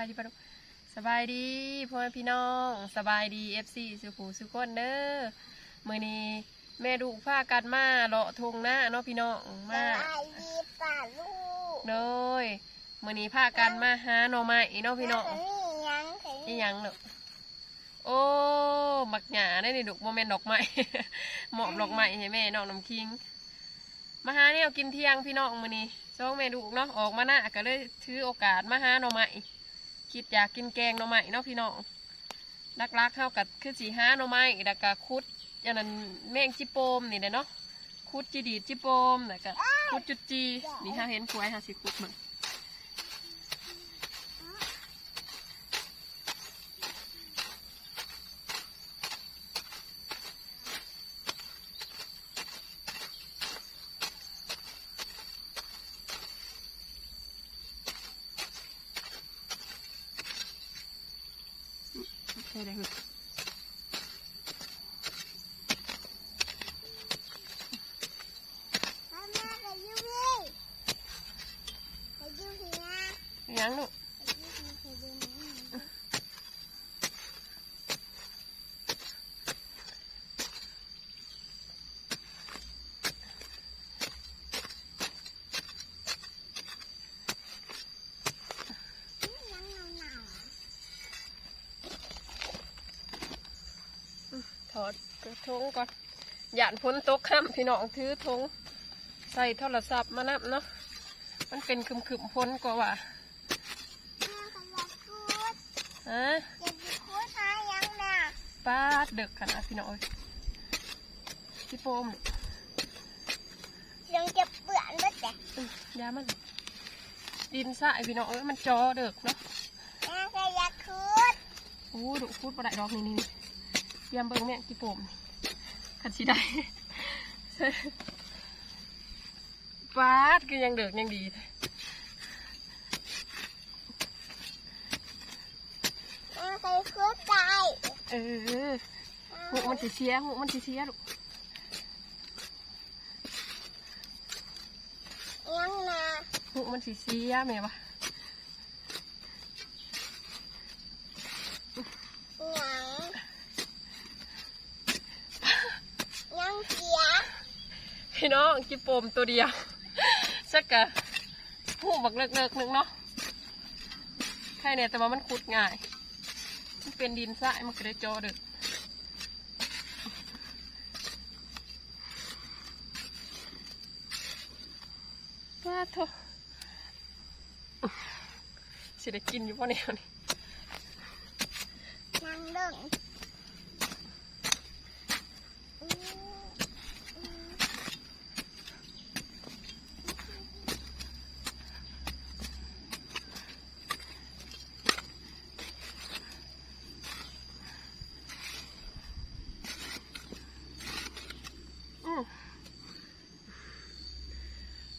ายดีมาสบายดีปะลูกสบายดีพ่อแม่พี่น้องสบายดีเอฟซีสุผูสุคนเด้อมื้อนี้แม่ดูผ้ากันมาเลาะทงหน้าเนาะพี่น้องสมาบายดีป่าลูกโดยมื้อนี้ผ้ากันมาหาหน่อไม้เนาะพี่น้องนี่ยังใส่อีหยังเนาะโอ้บักหยาได้นี่ดุโมเมนดอกไม้หมอบดอกไม้ให้แม่น้องน้ำคิงมาหาเนี่ยกินเที่ยงพี่น้องมื้อนี้สองแม่ลูกเนาะออกมาหน้าก็เลยถือโอกาสมาหาหน่อไม้ คิดอยากกินแกงหน่อไม้เนาะพี่น้องลักๆเข้ากับคือสีห้าหน่อไม้แล้วก็คุดอย่างนั้นแมงจิโปมนี่เละเนาะคุดจีดีจิโปมแล้วก็คุดจุดจีนี่ถ้าเห็นกล้วยหาสิคุดมัน ใช่เลย มามาไปยูวีไปยูวีนะ ยังลูก ไปยูวีไปยูวียังหนาว ถอดกระ ทงก่อนหยานพ้นตกข้ามพี่น้องถือทงใส่โทรศัพท์มานับเนาะมันเป็นคึมคึมๆพ้นกว่าว่าๆแม่ก็อยากพูดฮะอยากพูดหายังน่ะป้าดเด็กขนาดพี่น้องเอ้ยพี่โปมยังจะเปื่อนด้วยแต่อื้อยามันดินสะไอพี่น้องเอ้ยมันจอเด็กเนาะแม่ก็อยากพูดโอ้ดุพูดประได้ดอกนี่นี่เตรียมเบิ้งเนี่ยพี่โปม ขัดสีได้ป้าดก็ยังเด็กยังดีแม่ก็พูดได้เออหูมันสิเสียหูมันสิเสียลูกยังน่ะหูมันสิเสียแม่วะ ยังยังเสีย พี่น้องจิโปมตัวเดียวสักกะหูบักเลิกๆหนึ่งเนาะใช่เนี่ยแต่ว่ามันขุดง่าย มันเป็นดินทรายมันก็ได้จอเดึกว้าโทสิได้กินอยู่ป่ะเนี่ยนี่ นั่งเดิงอืม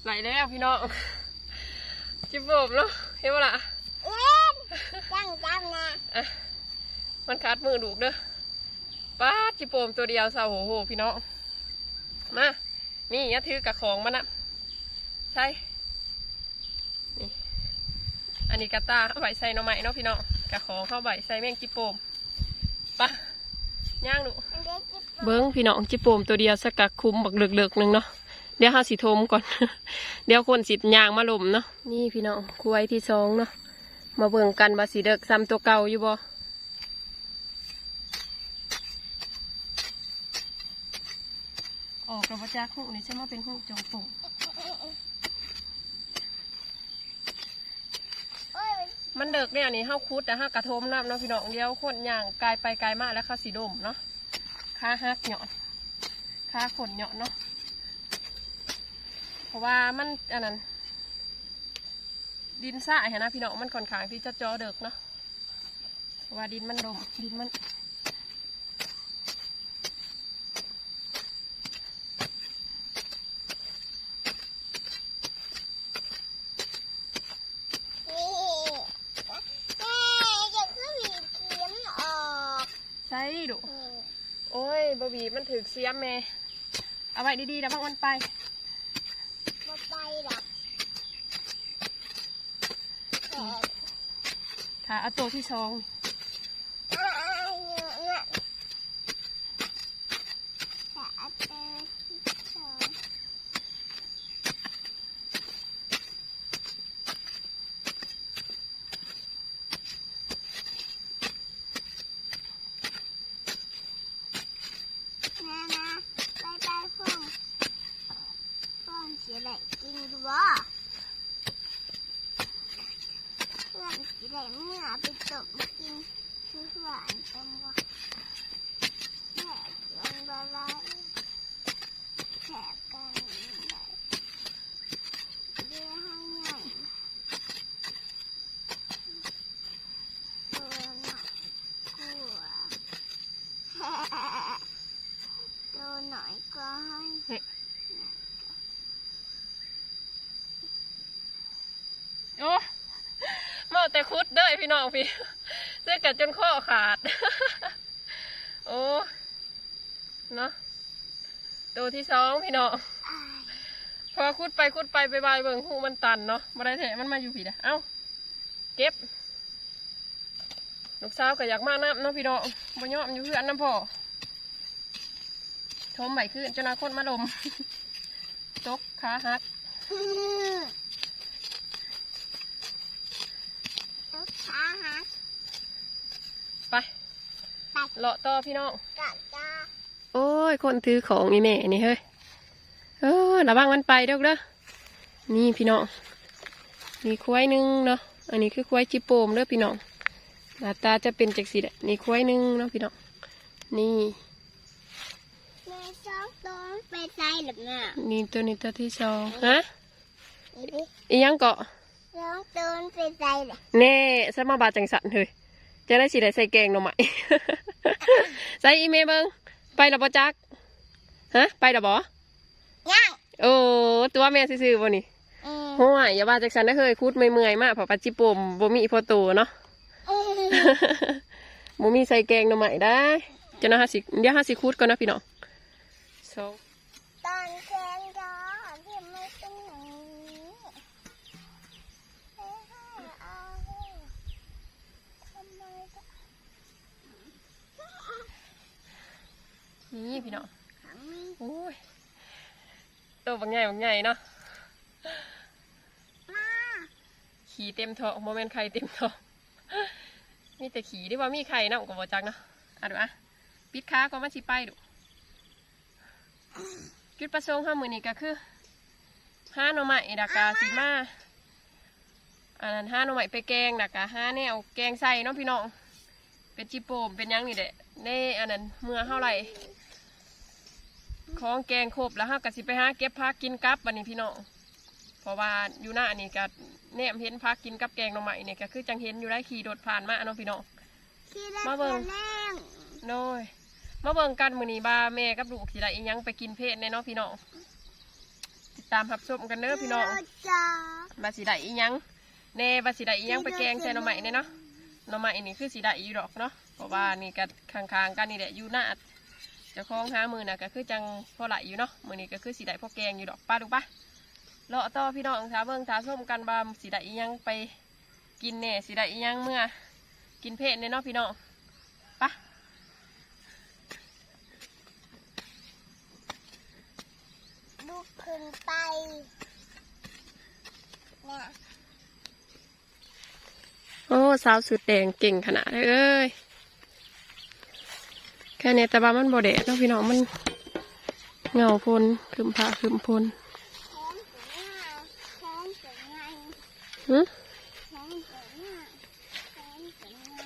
ไหลแล้วพี่น้องจิโปมเนาะเห็นปะล่ะเล่นจังจังนะอะมันคัดมือดูกเด้อป้าดจิโปมตัวเดียวสาวโหโหพี่น้องมานี่อยาถือกับของมันนะใช่นี่อันนี้กระตาเอาไว้ใส่หน่อไม้เนาะพี่น้องกับของเข้าไว้ใส่แมงจิโปมไปะย่างดูอันเด็กจิบเบิ้งพี่น้องจิโปมตัวเดียวสกักคุมบักเลือกๆหนึ่งเนาะ เดี๋ยวห้าสีทมก่อน เดี๋ยวคนสิยางมาลมเนาะนี่พี่น้องคุยที่สองเนาะมาเบิ่งกันว่าสีเด็กซ้ำตัวเก่าอยู่บ่ออกกับว่าจากหูนี่ใช่ไหมเป็นหูจองปุ่งโอ้ยมันเด็กเนี่ยนี่ห้าคุดแต่ห้ากระทมน้ำเนาะพี่น้องเดียวคนย่างกายไปกายมาแล้วเข้าสีดมเนาะค่าหักเหยาะค่าขนเหยาะเนาะเพ ราะว่ามันอันนั้น ดินสายเห็นนะพี่น้องมันค่อนข้างที่จะจอเด็กเนาะเพราะว่าดินมันดมดินมันนี่แม่จะขึ้นมีเขียมออกใช่ดุโอ้ยบะบีมันถึกเสียมแม่เอาไว้ดีๆแล้วพักมันไป บ่ไปหรอกแต่ ค่ะเอาตัวที่สอง อ่าอยู่น่ะจะเอาเจอที่สองนะนะไปไปพ่องพ่องเสียได้กินดูบ่เพื่อนสิได้เมื่อไปตบกินคือหวานจังวะแม่กินบะไรแถบกันได้เดี๋ยวให้ใหญ่ตัวหน่อยกลัว ตัวหน่อยก็ให้ โอ้มาแต่คุดเด้อ พี่น้องพี่เสื้อกัดจนข้อขาด โอ้เนาะตัวที่สองพี่น้องพอคุดไปคุดไปไปบายเบิ่งหูมันตันเนาะมาได้แท้มันมาอยู่ผีดะเอ้าเก็บลูกสาวก็อยากมาน้ำเนาะพี่น้องบ่ยอมอยู่เพื่อนน้ำพ่อทมใหม่ขึ้นเจ้านาคนมาดมตกขาหัก ลูกค้าฮะ ไปไปเลาะต่อพี่น้องกัดจ้าโอ้ย คนถือของนี่แม่นี่เฮ้ยเออระวังมันไปเด้อเด้อนี่พี่น้องมีควายหนึ่งเนาะอันนี้คือควายจิโปมเด้อพี่น้องหน้าตาจะเป็นจักสีแหละนี่ควายหนึ่งเนาะพี่น้องนี่แม่ชอบต้นไปใส่หรือเปล่านี่ตัวนี้ตัวที่สองฮะอีดิอียังเกาะชอบต้นไปใส่เลยแน่สมาบาจังสันเฮ้ย จะได้สิได้ใส่แกงหน่อไม้ใส่อีเมลเบิงไปและบ่จักฮะ ไปและบ่ย่างโอ้ตัวแม่ซื่อๆบ่นี่อืมห้วยอย่าว่าจากฉันนะเคยคุดไม่เมื่อยๆมากเพอปัจจิปมบ่มีพอโตเนาะอืมบ่มีใส่แกงหน่อไม้ได้จะนะฮะสิเดี๋ยวฮะสิคุดก่อนนะพี่น้องสอง ตอนแกงดอที่ไม่เป็นอย่างนี้เฮ้ยเอาทำไมก็ นี่พี่น้องขังมีโอ้ยตัวบางใหญ่บางใหญ่เนาะมาขี่เต็มท้องโมเมนไข่เต็มท้องมีแต่ขี่ที่ว่ามีไข่นะก็บ่จักเนาะอะดูอะปิดค้าก็มาสิไปดูจุดประสงค์ห้ามือนี้ก็คือห้าหน่อไม้ดากาสีมาอันนั้นห้าหน่อไม้ไปแกงดากาห้าแนวแกงใส่เนาะพี่น้องเป็นจิโปมเป็นหยังนี่แหละในอันนั้นเมื่อเท่าไหร่ ของแกงครบแล้วเฮากะสิไปหาเก็บพักกินกับบันนี้พี่น้องเพราะว่าอยู่หน้านี่ก็แนมเห็นพักกินกับแกงหน่อไม้เนี่ยก็คือจังเห็นอยู่ได้ขี่รถผ่านมาเนาะพี่น้องที่ได้มาเบิ่งแรงโน้ยมาเบิ่งกันมื้อนี้บาแม่กับลูกสิได้อีหยังไปกินเพศในเนาะพี่น้องติดตามรับชมกันเด้อพี่น้องจ้าบาสิได้อีหยังแน่บาสิได้อีหยังไปแกงใส่หน่อไม้เนี่ยเนาะหน่อไม้นี่คือสิได้อยู่ดอกเนาะเพราะว่านี่ก็ข้างๆกันนี่แหละอยู่หน้า เจะคล้าของหามือน่ะก็คือจังพอไหลอยู่เนาะมื้อนี้ก็คือสิได้พอแกงอยู่ดอกป้าดูปะเลาะต่อพี่น้องท้าเบิ่งท้าชมกันบาสิได้อีหยังไปกินแน่สิได้อีหยังเมื่อ กินเพศเนี่ยเนาะพี่น้องไปะลูกขึ้นไปเนี่ยโอ้สาวสุดแดงเก่งขนาดเลยเอ้ยแค่เนี้แต่ว่ามันบ่แดดเนาะพี่น้องมันเงาพลคืมผ้าคืมพลแขนถึงหน้าแขนถึงไงหึแขนถึงหน้าแขนถึงไง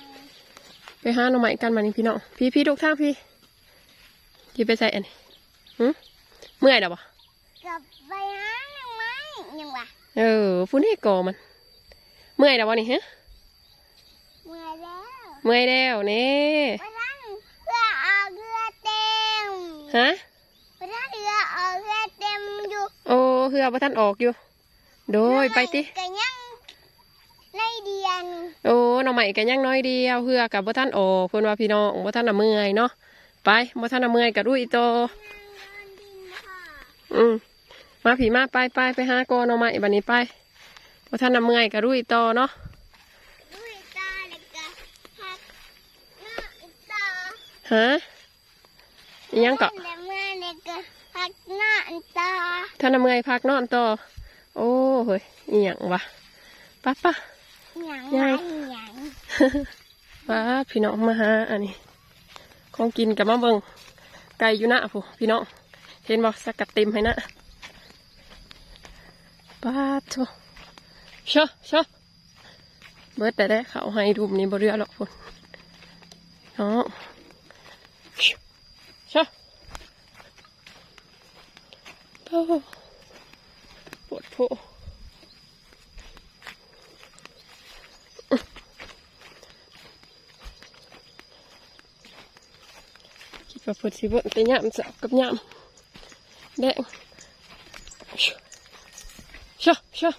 ไปหาหน่อไม้กันมานี่พี่น้องพี่พี่ทุกทางพี่พี่ไปใส่อันนี้หึเมื่อยแล้วบ่กับไปหาหนังไม้ยังวะเออพูดให้ก่อมัน เมื่อยแล้วบ่นี่ฮะเมื่อแล้วเมื่อยแล้วนี่ไปนั่ ฮะพระท่านเรือออกเแค่เต็มอยู่โอ้เรือพระท่านออกอยู่ โดยไปติกะยังในเดียนโอ้หน่อใหม่กะยังน้อยเดียวเรือกับพระท่านออกเพื่อนว่าพี่น้องพระท่านน่ะเมื่อยเนาะไปพระท่านน่ะเมื่อยกับรุ่ยโตอืมมาผีมาไปไปไปหาโกหน้อใหม่บันนี้ไปพระท่านน่ะเมื่อยกับรุ่ยโตเนาะฮะ อิหยังเกาะเดี๋ยวเมื่อเด็กก็พักหน้าอันตาท่านทำไงพักนอนต่อโอ้เฮ้ยอิหยังวะไป้าป้าหยังยายไงหยังป้าพี่น้องมาหาอันนี้ ของกินกับมาเบิงไก่อยู่นะผู้พี่น้องเห็นบอกสกัดเต็มให้นะป้าโถเชอะเชอะเบิดแต่ได้เขาให้รูปนี้บ่เรือหรอกพุ่นน้องเชอะโอ้ ปวดโผคิดว่าเพิ่นสิบิ่งแต่ยามจับกับย่ำแดงชะชะชะ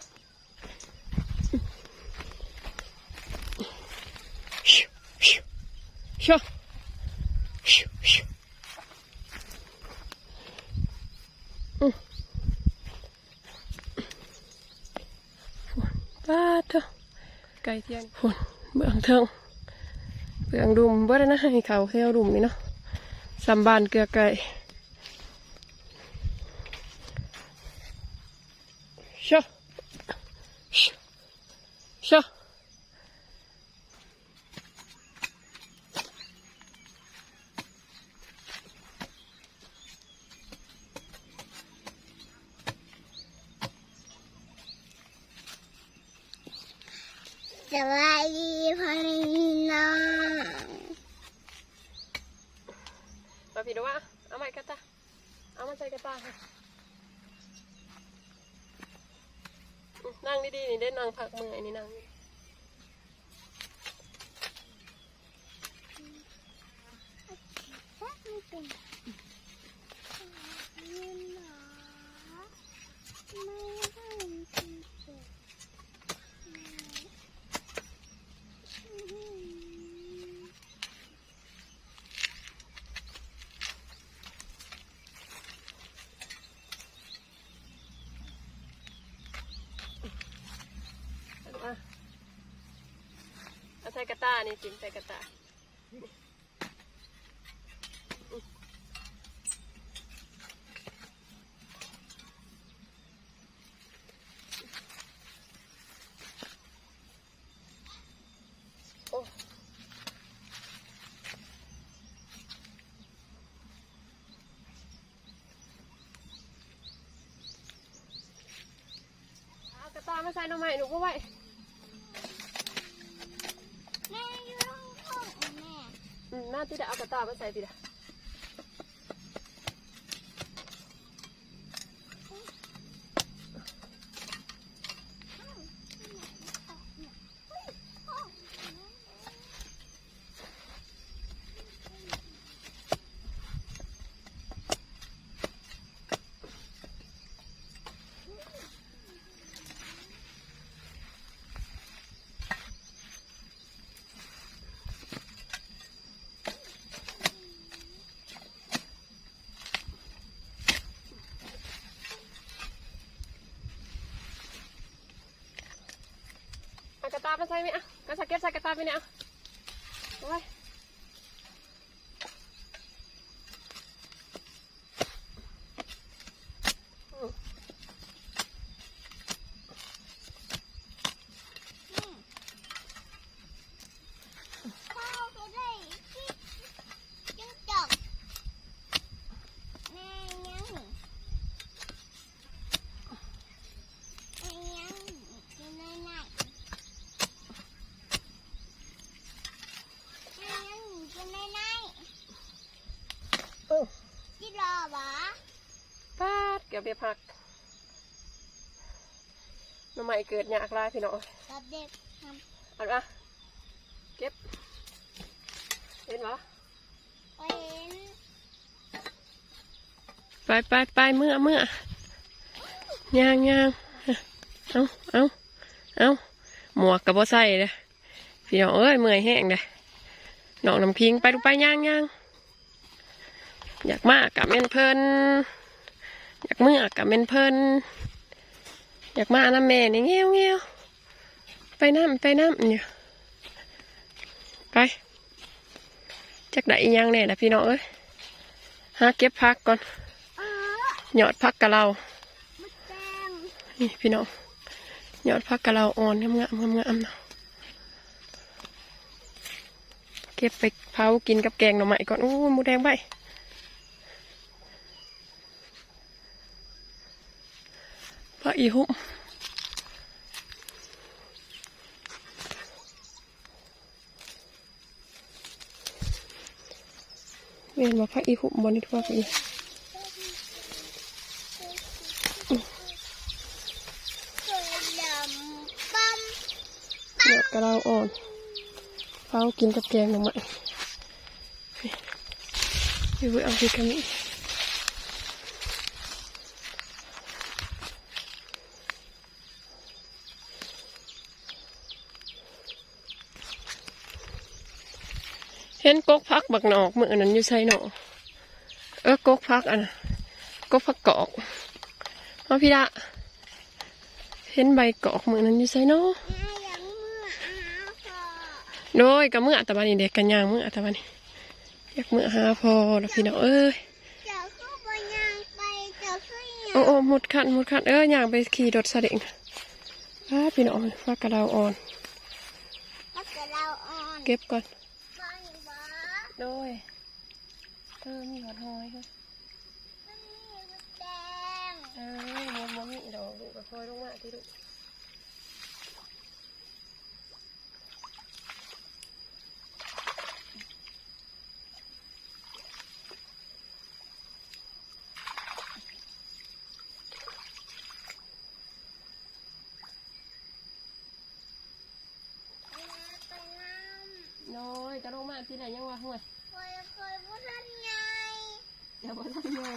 ชะชะชะชะอืมป้าเถอะ ไก่เทียนพุ่นเบื้องเทิงเบื้องดุมบ่ได้นะให้เขาแถวดุมนี่เนาะสำบานเกลือไก่ชะชะ บายดีพ่อแม่พี่น้องมาพี่ดูว่าเอาไม่กันตาเอามาใส่กันตาค่ะนั่งดีๆนี่ได้นั่งพักมืออ้นี่นั่งม่เป็นยืนหรอไม่ได้จริงๆ เอามาเอาใส่กระตานี่จิ้มใส่กระตาโอ้เอากระตามาใส่หน่อไม้หนูก็ไว้ แม่อยู่ห้องของแม่ อืมน่าที่จะเอากระตามาใส่ดิละเอา ตาไปใส่ไหมอะก็สเก็บใส่กระตาไปเนี่ยอะเอาไว้ อืม เข้าไปได้จิ้งจอกแม่ยังแม่ยังกินได้ไหนแม่ยังกินได้ไหน เออ จิรอวะ ปาดเกือ บไปพักหน่อไม้เกิดยากหลายพี่น้องกับเด็กทเอาละเก็บเห็นปะำเป็นไปไปไปเมื่อเมื่อย่างย่างเอาเอาเอาหมวกกับบ่ใส่เลยพี่น้องเอ้ยเมื่อยแห้งเลยน้องน้ำพิงไปดูไปย่างย่างอยากมากกับเม่นเพลิน อยากเมื่อกับเมนเพลินอยากมาน้ำแม่นี่เงี้ยวเงี้ยวไปน้ำไปน้ำเนี่ยไปจักได้ยังแน่ละพี่น้องเอ้ยหาเก็บพักก่อนหยอดพักกะเรานี่พี่น้องหยอดพักกะเราอ่อนงามงามงามงามเนาะเก็บไปเผากินกับแกงหน่อไม้ก่อนโอ้หมูแดงใบพระ อีหุ่มเวียนว่าพระอีหุ่มบนนี้ทั่วไปอีเดำปั๊มหยอดกะเราอ่อนเผากินกับแกงหน่อไม้นี่เว้ยเอาไปกันนี่ ห็นกกพักบักหนอกมืออนนั้นอยู่ใส่หนอเออกกพักอันน่ะกกพักกอกเอาพี่ดะเห็นใบกอกมือนั้นอยู่ใส่หนออย่างเมื่ออาพอโดยกับเมื่ออัตบันนี่เด็กกันยางเมื่ออัตบันนี่อยากเมื่อหาพอแล้วพี่น้องเอ้ยเจ้าเข้าไปย่างไปเจ้าช่วยย่างโอ้โอ้หมดขันหมดขันเอ้ยย่างไปขี่รถสเด็งพาพี่น้องฟักกระดาวอ่อนถ้าเกิดเราอ่อนเก็บก่อนบ้านบ้า โดยเออมีหอดหอยค่ะมันมีมดแดงเออมันมันมีดอกลูกกระพอยลงมาที่ลูกโดยจะลงมาที่ไหนยังวะห่วย เคยเคยพูดท่านไง เดี๋ย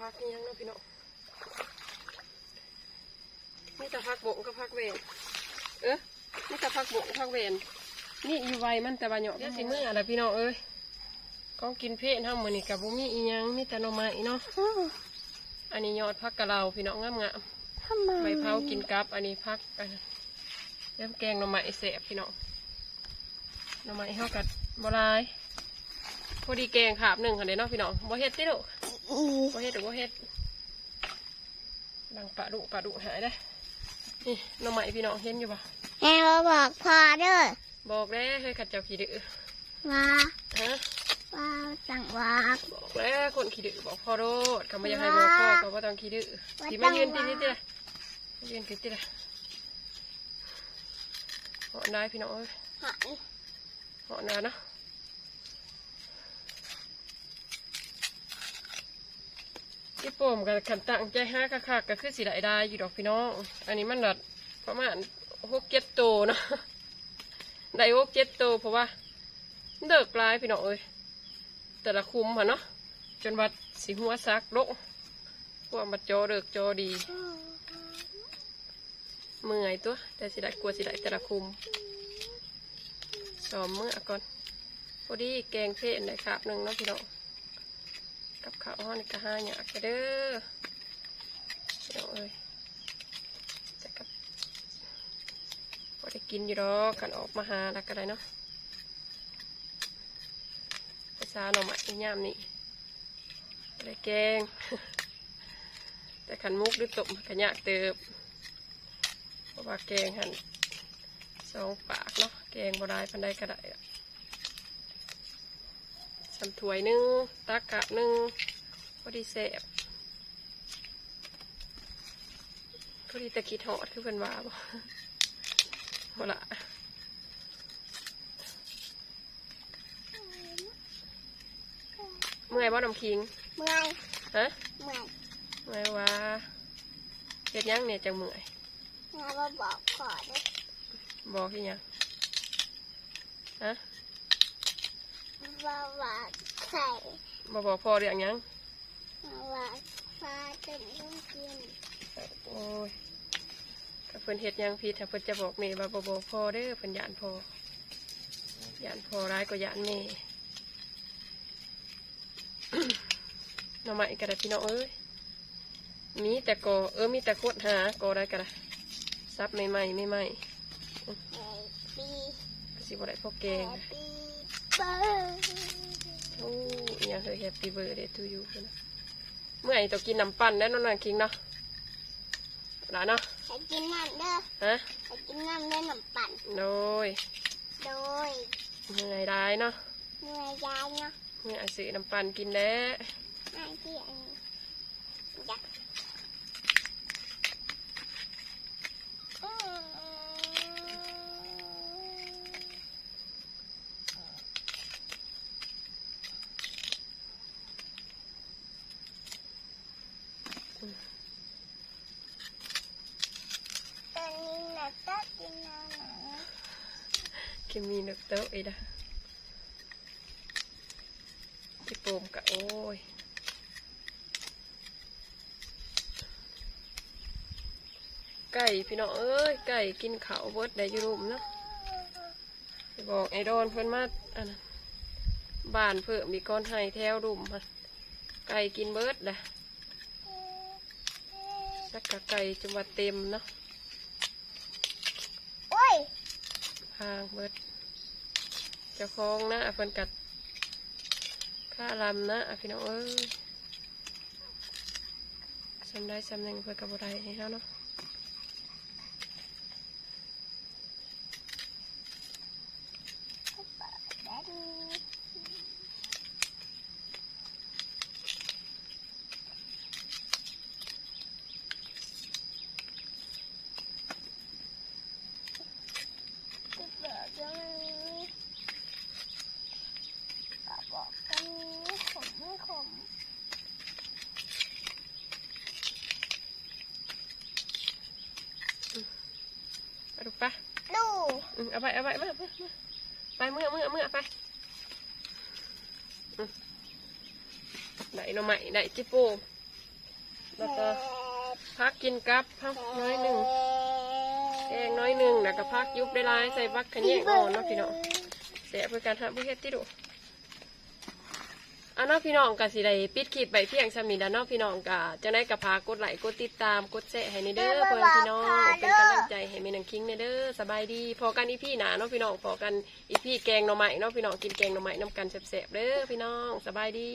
พักนี่ยังเนาะพี่น้องมีแต่พักบกกับพักเวนเออมีแต่พักบกกับพักเวนนี่อยู่ไวมันแต่บาเหยาะเดี๋ยวสิเมื่ออะไรพี่น้องเอ้ยก็กินเพศห้ามมือนี่กับบุมีอีหยังมีแต่หน่อไม้เนาะอันนี้ยอดพักกะเราพี่น้องงามงามทำไมๆใบเผากินกับ อันนี้พักอันแล้วแกงหน่อไม้เสบพี่น้องหน่อไม้เฮากับบหลายพอดีแกงขาบหนึ่งค่ะเด้เนาะพี่น้องบ่เฮ็ดติลูก บ่เฮ็ดหรือบ่เฮ็ดดังปลาดุปลาดุหายได้อนี่หน่อไม้พี่น้องเห็นอยู่ปะแม่มาบอกพอเด้อบอกแล้วเฮ้ยขัดเจ้าขี้ดื้อมาฮะว้าวจังหวะบอกแล้วคนขี้ดื้อบอกพ่อโดดคำว่าอยากให้บอกพ่อก็บ่ต้องขี้ดื้อพี่มายืนตีนิดเดียวมายืนติดติดเหาะได้พี่น้องเอ้ยหายเหาะนาเนาะ ที่โป่มกับขันตังใจห้าคักๆก็คือสิได้ได้อยู่ดอกพี่น้อง อันนี้มันดัดประมาณหกเจ็ดโตเนาะได้หกเจ็ดโตเพราะว่าเดิกลายพี่น้องเอ้ยแต่ละคุมค่ะเนาะจนวัดสีหัวซักโลกพวมาโจอเดิกโจอดีเมื่อยตัว แต่สิได้กลัวสิได้แต่ละคุมสอมมือก่อนพอดีแกงเพศได้ครับหนึ่งเนาะพี่น้อง กับข้าวห้อนกระห้าหยากเด้อพี่น้องเอ้ยจะกับพอได้กินอยู่ดอกกันออกมาหาแล้วก็ได้เนาะภาษาหน่อไม้ยามนี้บ่ได้แกง แต่ขันมุกหรือตบกันยากเติบเพราะว่าแกงหันสองปากเนาะแกงบดายพันใดก็ได้ อะสำถ้วยหนึ่งตักกะหนึ่งพอดีแสบพอดีตะกิดหอดคือเพิ่นว่าบ่บ่ละเมื่อยบ่น้ำคิง เมื่อยฮะเมื่อยเมื่อยว่าเฮ็ดหยังเนี่ยจังเมื่อยงานมาบอกขอเด้อบอกที่ยังฮะ ว่าว่าใส่บอกบอกพ่อเรื่องหยังว่าว่าฟ้าจะต้องกินโอ้ยถ้าเพิ่นเฮ็ดหยังผิดถ้าเพิ่นจะบอกแม่ว่าบ่บอกพ่อเด้อเพิ่นย่านพ่อย่านพ่อร้ายก็ย่านแม่ หน่อไม้ก็ได้พี่น้องเอ้ยมีแต่กอเออมีแต่โคตรหากอได้ก็ได้ซับใหม่ๆใหม่แฮปปี้ๆก็สิบ่ได้พอแกแฮงปนะปี้เบิร์ด โอ้อิหยังเฮ้ยแฮปปี้เบิร์ดเดย์ทูยูพุ่นนะเมื่อไหร่ต้องกินน้ำปั่นแล้วน้องนางคิงเนาะได้เนาะให้กินน้ำเด้อฮะให้กินน้ำเด้อน้ำปั่นโดยโดยเมื่อยได้เนาะเมื่อยยายเนาะเมื่อยซื้อน้ำปั่นกินแล้วไอ้ที่อันนี้อยากอืม ตอนนี้นะก็กินอาหาร คิมีนึกเต้าอีดะที่โปมกะโอ้ยไก่ พี่น้องเอ้ยไก่กินข้าวเบิดได้อยูรุมเนาะไปบอกไอ้ดอนเพิ่นมาอันนั้นบ้านเพิ่มมีก้อนไห้แถวรุมค่ะไก่กินเบิดแหละสักกะไก่จังหวัดเต็มเนาะโอ้ยพางเบิดเจ้าของนะเพิ่นกัดค่าลำนะอะพี่น้องเอ้ยสำได้สำหนึ่งเพื่อกับอะไรให้เขาเนาะ แดดดี้ ที่เปิดยังมีก็บอกกันไม่ขมไม่ขม เอาดูกปะ ดู อืม เอาไปเอาไปมามาไปเมื่อเมื่อเมื่อไปได้หน่อไม้ได้จิโป้แล้วก็พักกินกับพักน้อยหนึ่งแกงน้อยหนึ่งแล้วก็พักยุบได้ลายใส่บักขยี้อ่อนเนาะพี่น้องเสียเพื่อการทำผู้เฮ็ดที่ดู อันเนาะพี่น้องกะสิได้ปิดคลิปไปเพียงสำนีแล้วเนาะพี่น้องกะจะได้กระพากดไลค์กดติดตามกดแชร์ให้ในเด้อเพื่อนพี่น้องเป็นกำลังใจให้เมนังคิงในเด้อสบายดีพอกันอีพี่หนาเนาะพี่น้องพอกันอีพี่แกงหน่อไม้เนาะพี่น้องกินแกงหน่อไม้น้ำกันแซ่บๆเด้อพี่น้องสบายดี